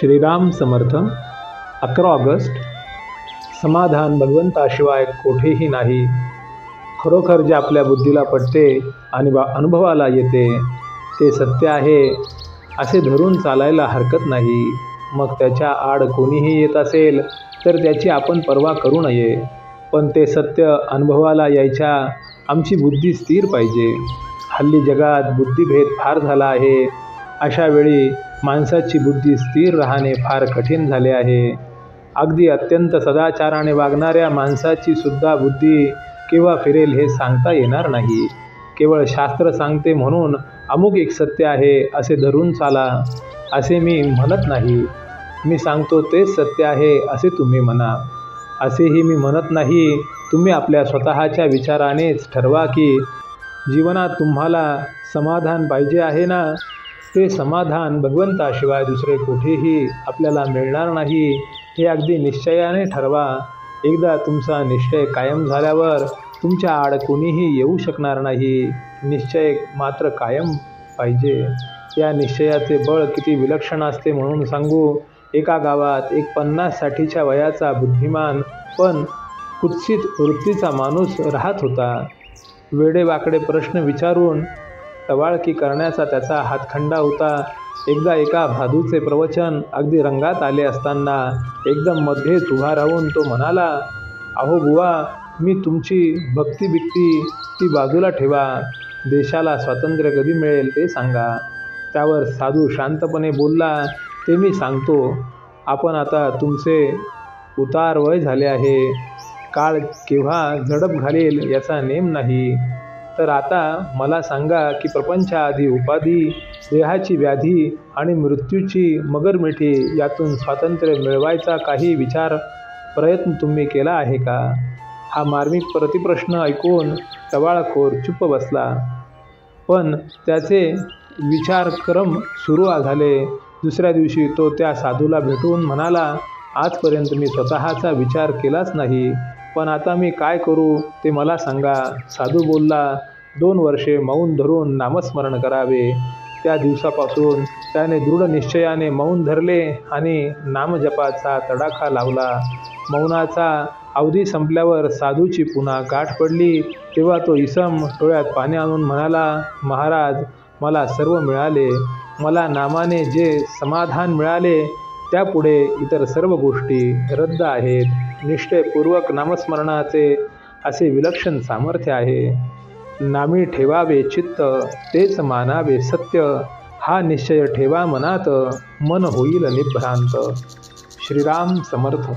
श्रीराम समर्थ अकरा ऑगस्ट. समाधान भगवंताशिवाय कोठेही नाही. खरोखर जे आपल्या बुद्धीला पटते आणि बा अनुभवाला येते ते सत्य आहे असे धरून चालायला हरकत नाही. मग त्याच्या आड कोणीही येत असेल तर त्याची आपण पर्वा करू नये. पण ते सत्य अनुभवाला यायच्या आमची बुद्धी स्थिर पाहिजे. हल्ली जगात बुद्धिभेद फार झाला आहे. अशा वेळी माणसाची बुद्धी स्थिर राहणे फार कठीण झाले आहे. अगदी अत्यंत सदाचाराने वागणाऱ्या माणसाची सुद्धा बुद्धी केव्हा फिरेल हे सांगता येणार नाही. केवळ शास्त्र सांगते म्हणून अमुक एक सत्य आहे असे धरून चाला असे मी म्हणत नाही. मी सांगतो तेच सत्य आहे असे तुम्ही म्हणा. असेही मी म्हणत नाही तुम्ही आपल्या स्वतःच्या विचारानेच ठरवा की जीवनात तुम्हाला समाधान पाहिजे आहे ना? ते समाधान भगवंताशिवाय दुसरे कुठेही आपल्याला मिळणार नाही. हे अगदी निश्चयाने ठरवा. एकदा तुमचा निश्चय कायम झाल्यावर तुमच्या आड कोणीही येऊ शकणार नाही. निश्चय मात्र कायम पाहिजे. या निश्चयाचे बळ किती विलक्षण असते म्हणून सांगू. एका गावात एक पन्नास साठीच्या वयाचा बुद्धिमान पण कुत्सित वृत्तीचा माणूस राहत होता. वेडेवाकडे प्रश्न विचारून टवाळकी करण्याचा त्याचा हातखंडा होता. एकदा एका भादूचे प्रवचन अगदी रंगात आले असताना एकदम मध्येच उभा राहून तो म्हणाला अहो बुवा मी तुमची भक्ती बिक्ती ती बाजूला ठेवा. देशाला स्वातंत्र्य कधी मिळेल ते सांगा. त्यावर साधू शांतपणे बोलला ते मी सांगतो. आपण आता तुमचे उतार वय झाले आहे. काळ केव्हा झडप घालेल याचा नेम नाही. तर आता मला सांगा की प्रपंचाआधी उपाधी देहाची व्याधी आणि मृत्यूची मगरमिठी यातून स्वातंत्र्य मिळवायचा काही विचार प्रयत्न तुम्ही केला आहे का? हा मार्मिक प्रतिप्रश्न ऐकून टवाळखोर चुप्प बसला. पण त्याचे विचारक्रम सुरू झाले. दुसऱ्या दिवशी तो त्या साधूला भेटून म्हणाला आजपर्यंत मी स्वतःचा विचार केलाच नाही. पण आता मी काय करू ते मला सांगा. साधू बोलला दोन वर्षे मौन धरून नामस्मरण करावे. त्या दिवसापासून त्याने दृढ निश्चयाने मौन धरले आणि नामजपाचा तडाखा लावला. मौनाचा अवधी संपल्यावर साधूची पुन्हा गाठ पडली. तेव्हा तो इसम डोळ्यात पाणी आणून म्हणाला महाराज मला सर्व मिळाले. मला नामाने जे समाधान मिळाले त्यापुढे इतर सर्व गोष्टी रद्द आहेत. निश्चयपूर्वक नामस्मरणाचे असे विलक्षण सामर्थ्य आहे. नामी ठेवावे चित्त तेच मानावे सत्य हा निश्चय ठेवा मनात मन होईल निभ्रांत. श्रीराम समर्थ.